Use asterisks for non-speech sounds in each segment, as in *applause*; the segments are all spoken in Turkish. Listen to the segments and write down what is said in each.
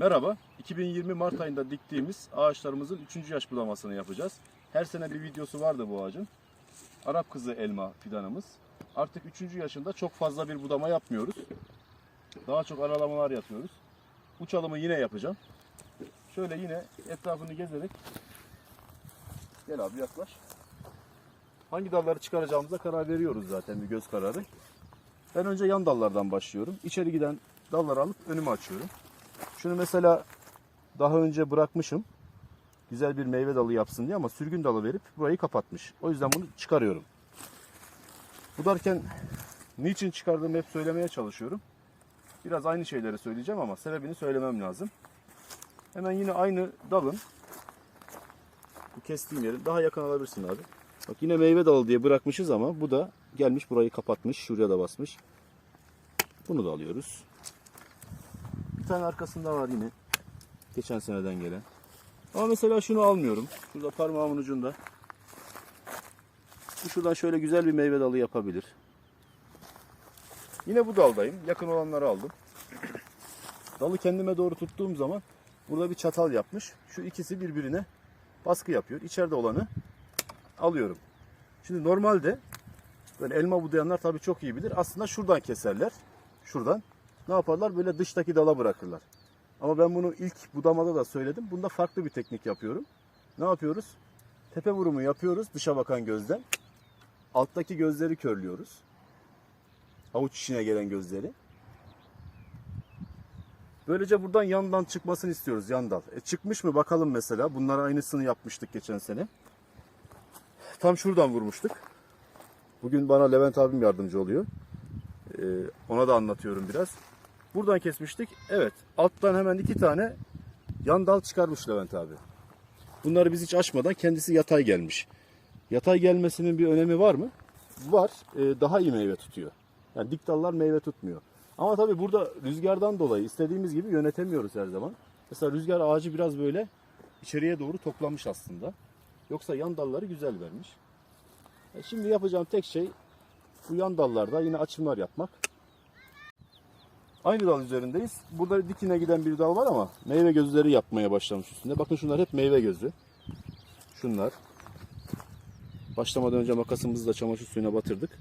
Merhaba, 2020 Mart ayında diktiğimiz ağaçlarımızın 3. yaş budamasını yapacağız. Her sene bir videosu vardı bu ağacın. Arap kızı elma fidanımız. Artık 3. yaşında çok fazla bir budama yapmıyoruz. Daha çok aralamalar yapıyoruz. Bu çalımı yine yapacağım. Şöyle yine etrafını gezerek Gel abi yaklaş. Hangi dalları çıkaracağımıza karar veriyoruz zaten bir göz kararı. Ben önce yan dallardan başlıyorum. İçeri giden dalları alıp önüme açıyorum. Şunu mesela daha önce bırakmışım. Güzel bir meyve dalı yapsın diye ama sürgün dalı verip burayı kapatmış. O yüzden bunu çıkarıyorum. Budarken niçin çıkardığımı hep söylemeye çalışıyorum. Biraz aynı şeyleri söyleyeceğim ama sebebini söylemem lazım. Hemen yine aynı dalın bu kestiğim yerin daha yakın alabilirsin abi. Bak yine meyve dalı diye bırakmışız ama bu da gelmiş burayı kapatmış. Şuraya da basmış. Bunu da alıyoruz. Tane arkasında var yine. Geçen seneden gelen. Ama mesela şunu almıyorum. Şurada parmağımın ucunda. Bu şuradan şöyle güzel bir meyve dalı yapabilir. Yine bu daldayım. Yakın olanları aldım. *clears throat* Dalı kendime doğru tuttuğum zaman burada bir çatal yapmış. Şu ikisi birbirine baskı yapıyor. İçeride olanı alıyorum. Şimdi normalde böyle elma budayanlar tabii çok iyi bilir. Aslında şuradan keserler. Şuradan. Ne yaparlar? Böyle dıştaki dala bırakırlar. Ama ben bunu ilk budamada da söyledim. Bunda farklı bir teknik yapıyorum. Ne yapıyoruz? Tepe vurumu yapıyoruz dışa bakan gözden. Alttaki gözleri körlüyoruz. Avuç içine gelen gözleri. Böylece buradan yandan çıkmasını istiyoruz yan dal. E çıkmış mı bakalım mesela. Bunlara aynısını yapmıştık geçen sene. Tam şuradan vurmuştuk. Bugün bana Levent abim yardımcı oluyor. Ee, ona da anlatıyorum biraz. Buradan kesmiştik. Evet. Alttan hemen iki tane yan dal çıkarmış Levent abi. Bunları biz hiç açmadan kendisi yatay gelmiş. Yatay gelmesinin bir önemi var mı? Var. Ee, daha iyi meyve tutuyor. Yani dik dallar meyve tutmuyor. Ama tabii burada rüzgardan dolayı istediğimiz gibi yönetemiyoruz her zaman. Mesela rüzgar ağacı biraz böyle içeriye doğru toplamış aslında. Yoksa yan dalları güzel vermiş. E şimdi yapacağım tek şey bu yan dallarda yine açımlar yapmak. Aynı dal üzerindeyiz. Burada dikine giden bir dal var ama meyve gözleri yapmaya başlamış üstünde. Bakın şunlar hep meyve gözü. Şunlar. Başlamadan önce makasımızı da çamaşır suyuna batırdık.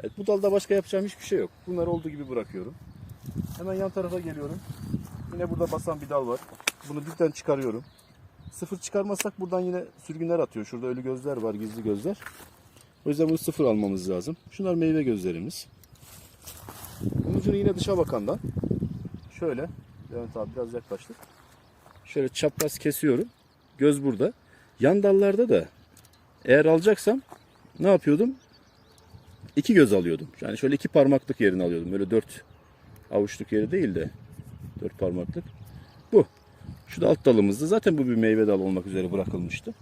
Evet bu dalda başka yapacağım hiçbir şey yok. Bunları olduğu gibi bırakıyorum. Hemen yan tarafa geliyorum. Yine burada basan bir dal var. Bunu dipten çıkarıyorum. Sıfır çıkarmazsak buradan yine sürgünler atıyor. Şurada ölü gözler var, gizli gözler. O yüzden bunu sıfır almamız lazım. Şunlar meyve gözlerimiz. Ucunu yine dışa bakandan şöyle Levent abi biraz yaklaştık. Şöyle çapraz kesiyorum. Göz burada. Yan dallarda da eğer alacaksam ne yapıyordum? İki göz alıyordum. Yani şöyle iki parmaklık yerini alıyordum. Böyle dört avuçluk yeri değil de dört parmaklık. Bu. Şu da alt dalımızdı. Zaten bu bir meyve dalı olmak üzere bırakılmıştı.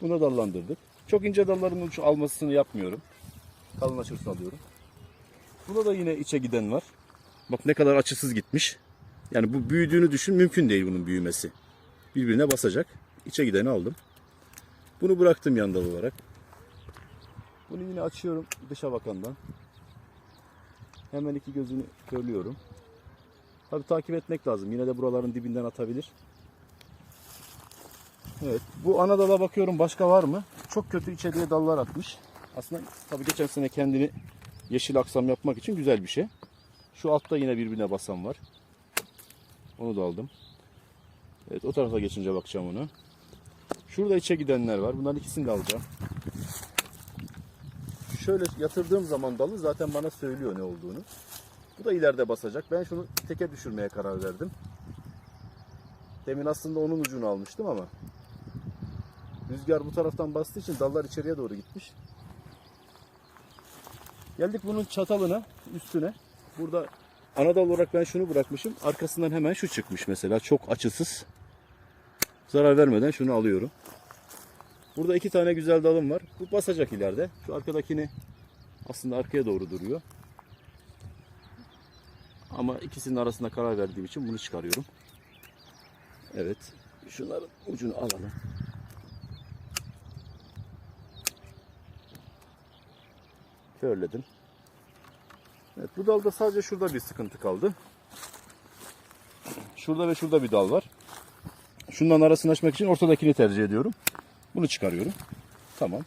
Buna dallandırdık. Çok ince dalların uç almasını yapmıyorum. Kalın açısı alıyorum. Buna da yine içe giden var. Bak ne kadar açısız gitmiş. Yani bu büyüdüğünü düşün mümkün değil bunun büyümesi. Birbirine basacak. İçe gideni aldım. Bunu bıraktım yan dal olarak. Bunu yine açıyorum dışa bakandan. Hemen iki gözünü körlüyorum. Tabi takip etmek lazım. Yine de buraların dibinden atabilir. Evet. Bu ana bakıyorum başka var mı? Çok kötü içeriye dallar atmış. Aslında tabi geçen sene kendini yeşil aksam yapmak için güzel bir şey. Şu altta yine birbirine basan var. Onu da aldım. Evet o tarafa geçince bakacağım onu. Şurada içe gidenler var. Bunların ikisini de alacağım. Şöyle yatırdığım zaman dalı zaten bana söylüyor ne olduğunu. Bu da ileride basacak. Ben şunu teke düşürmeye karar verdim. Demin aslında onun ucunu almıştım ama rüzgar bu taraftan bastığı için dallar içeriye doğru gitmiş. Geldik bunun çatalına, üstüne. Burada ana dal olarak ben şunu bırakmışım. Arkasından hemen şu çıkmış mesela. Çok açısız. Zarar vermeden şunu alıyorum. Burada iki tane güzel dalım var. Bu basacak ileride. Şu arkadakini aslında arkaya doğru duruyor. Ama ikisinin arasında karar verdiğim için bunu çıkarıyorum. Evet. Şunların ucunu alalım. Körledim. Evet bu dalda sadece şurada bir sıkıntı kaldı. şurada ve şurada bir dal var. Şundan arasını açmak için ortadakini tercih ediyorum. Bunu çıkarıyorum. Tamam.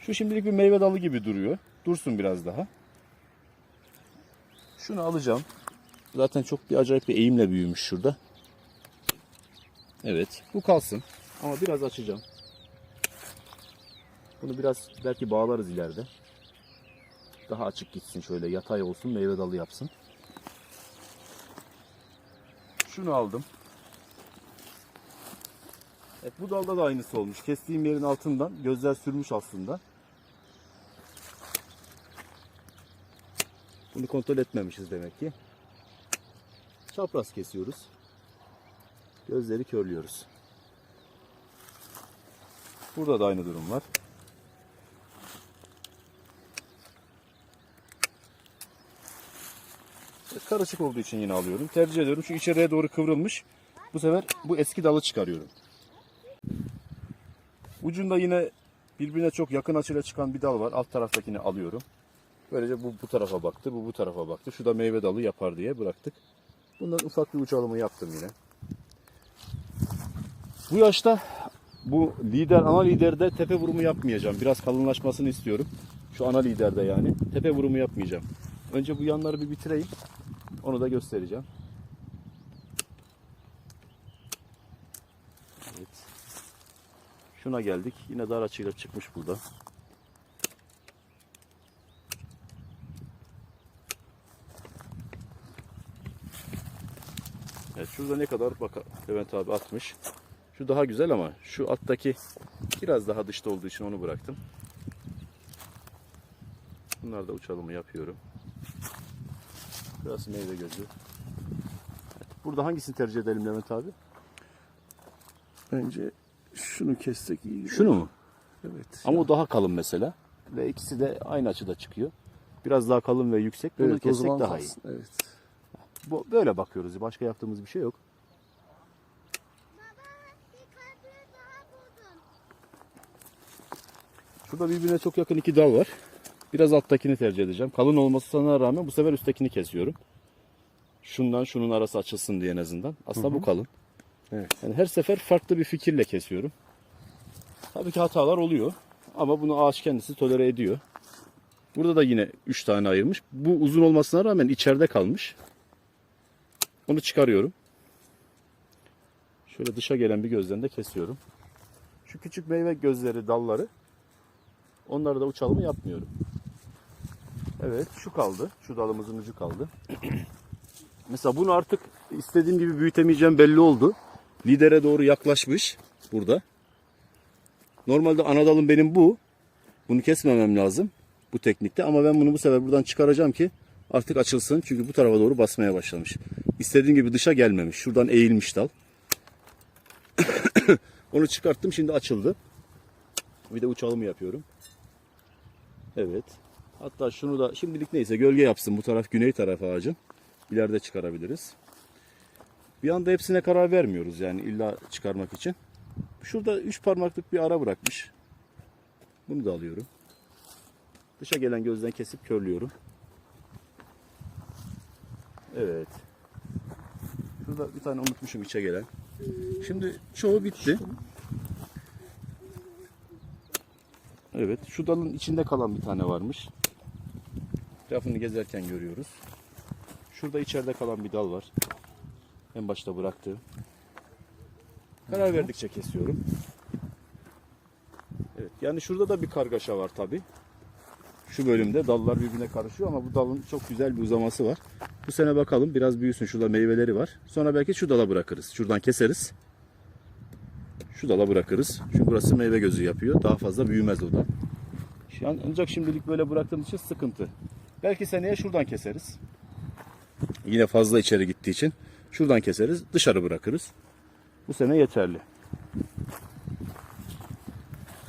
Şu şimdilik bir meyve dalı gibi duruyor. Dursun biraz daha. Şunu alacağım. Zaten çok bir acayip bir eğimle büyümüş şurada. Evet. Bu kalsın. Ama biraz açacağım. Bunu biraz belki bağlarız ileride. Daha açık gitsin şöyle yatay olsun meyve dalı yapsın. Şunu aldım. Evet, bu dalda da aynısı olmuş. Kestiğim yerin altından gözler sürmüş aslında. Bunu kontrol etmemişiz demek ki. Çapraz kesiyoruz. Gözleri körlüyoruz. Burada da aynı durum var. Karışık olduğu için yine alıyorum. Tercih ediyorum çünkü içeriye doğru kıvrılmış. Bu sefer bu eski dalı çıkarıyorum. Ucunda yine birbirine çok yakın açıyla çıkan bir dal var. Alt taraftakini alıyorum. Böylece bu bu tarafa baktı, bu bu tarafa baktı. Şu da meyve dalı yapar diye bıraktık. Bundan ufak bir uçalımı yaptım yine. Bu yaşta bu lider, ana liderde tepe vurumu yapmayacağım. Biraz kalınlaşmasını istiyorum. Şu ana liderde yani. Tepe vurumu yapmayacağım. Önce bu yanları bir bitireyim. Onu da göstereceğim. Evet. Şuna geldik. Yine dar açıyla çıkmış burada. Evet şurada ne kadar bak Levent abi atmış. Şu daha güzel ama şu alttaki biraz daha dışta olduğu için onu bıraktım. Bunlar da uçalımı yapıyorum. Burası meyve gözü. Burada hangisini tercih edelim Levent abi? Bence şunu kessek iyi. Şunu mu? Evet. Ama o daha kalın mesela. Ve ikisi de aynı açıda çıkıyor. Biraz daha kalın ve yüksek. Bunu evet, kessek daha iyi. Evet. Bu, böyle bakıyoruz. Başka yaptığımız bir şey yok. Şurada birbirine çok yakın iki dal var. Biraz alttakini tercih edeceğim. Kalın olmasına rağmen bu sefer üsttekini kesiyorum. Şundan şunun arası açılsın diye en azından. Aslında bu kalın. Evet. Yani her sefer farklı bir fikirle kesiyorum. Tabii ki hatalar oluyor. Ama bunu ağaç kendisi tolere ediyor. Burada da yine 3 tane ayırmış. Bu uzun olmasına rağmen içeride kalmış. Onu çıkarıyorum. Şöyle dışa gelen bir gözden de kesiyorum. Şu küçük meyve gözleri, dalları onları da uçalımı yapmıyorum. Evet şu kaldı. Şu dalımızın ucu kaldı. *clears throat* Mesela bunu artık istediğim gibi büyütemeyeceğim belli oldu. Lidere doğru yaklaşmış burada. Normalde ana dalım benim bu. Bunu kesmemem lazım bu teknikte ama ben bunu bu sefer buradan çıkaracağım ki artık açılsın. Çünkü bu tarafa doğru basmaya başlamış. İstediğim gibi dışa gelmemiş. Şuradan eğilmiş dal. *clears throat* Onu çıkarttım şimdi açıldı. Bir de uçalımı yapıyorum. Evet. Hatta şunu da şimdilik neyse gölge yapsın. Bu taraf güney tarafı ağacın. İleride çıkarabiliriz. Bir anda hepsine karar vermiyoruz yani illa çıkarmak için. Şurada üç parmaklık bir ara bırakmış. Bunu da alıyorum. Dışa gelen gözden kesip körlüyorum. Evet. Şurada bir tane unutmuşum içe gelen. Şimdi çoğu bitti. Evet. Şu dalın içinde kalan bir tane varmış. Rafını gezerken görüyoruz. Şurada içeride kalan bir dal var. En başta bıraktığım. Karar verdikçe kesiyorum. Evet. Yani şurada da bir kargaşa var tabi. Şu bölümde dallar birbirine karışıyor ama bu dalın çok güzel bir uzaması var. Bu sene bakalım biraz büyüsün. Şurada meyveleri var. Sonra belki şu dala bırakırız. Şuradan keseriz. Şu dala bırakırız. Çünkü burası meyve gözü yapıyor. Daha fazla büyümez o da. Ancak şimdilik böyle bıraktığım için sıkıntı. Belki seneye şuradan keseriz. Yine fazla içeri gittiği için şuradan keseriz, dışarı bırakırız. Bu sene yeterli.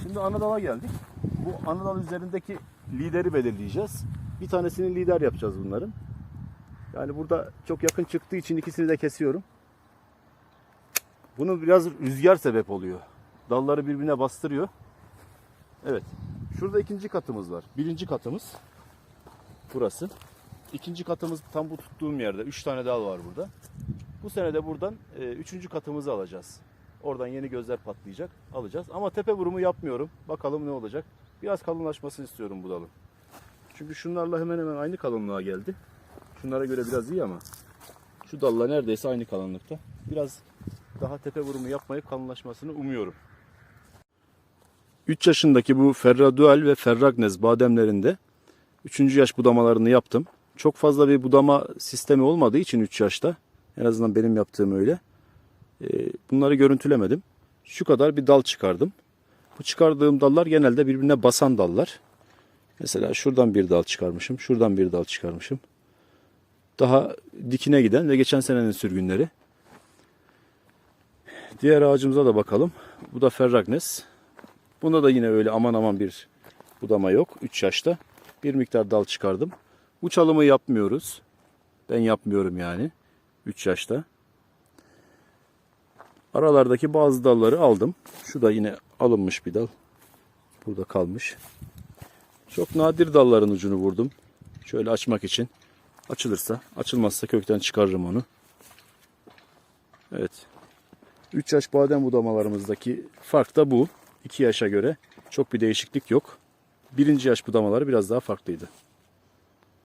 Şimdi Anadolu'ya geldik. Bu Anadolu üzerindeki lideri belirleyeceğiz. Bir tanesini lider yapacağız bunların. Yani burada çok yakın çıktığı için ikisini de kesiyorum. Bunu biraz rüzgar sebep oluyor. Dalları birbirine bastırıyor. Evet. Şurada ikinci katımız var. Birinci katımız burası. İkinci katımız tam bu tuttuğum yerde. Üç tane dal var burada. Bu sene de buradan e, üçüncü katımızı alacağız. Oradan yeni gözler patlayacak. Alacağız. Ama tepe vurumu yapmıyorum. Bakalım ne olacak. Biraz kalınlaşmasını istiyorum bu dalın. Çünkü şunlarla hemen hemen aynı kalınlığa geldi. Şunlara göre biraz iyi ama şu dalla neredeyse aynı kalınlıkta. Biraz daha tepe vurumu yapmayıp kalınlaşmasını umuyorum. 3 yaşındaki bu Ferraduel ve Ferragnez bademlerinde 3. yaş budamalarını yaptım. Çok fazla bir budama sistemi olmadığı için 3 yaşta en azından benim yaptığım öyle. Ee, Bunları görüntülemedim. Şu kadar bir dal çıkardım. Bu çıkardığım dallar genelde birbirine basan dallar. Mesela şuradan bir dal çıkarmışım. Şuradan bir dal çıkarmışım. Daha dikine giden ve geçen senenin sürgünleri. Diğer ağacımıza da bakalım. Bu da Ferragnes. Bunda da yine öyle aman aman bir budama yok. 3 yaşta. Bir miktar dal çıkardım. Bu çalımı yapmıyoruz. Ben yapmıyorum yani. 3 yaşta. Aralardaki bazı dalları aldım. Şu da yine alınmış bir dal. Burada kalmış. Çok nadir dalların ucunu vurdum. Şöyle açmak için. Açılırsa, açılmazsa kökten çıkarırım onu. Evet. 3 yaş badem budamalarımızdaki fark da bu. 2 yaşa göre çok bir değişiklik yok. Birinci yaş budamaları biraz daha farklıydı.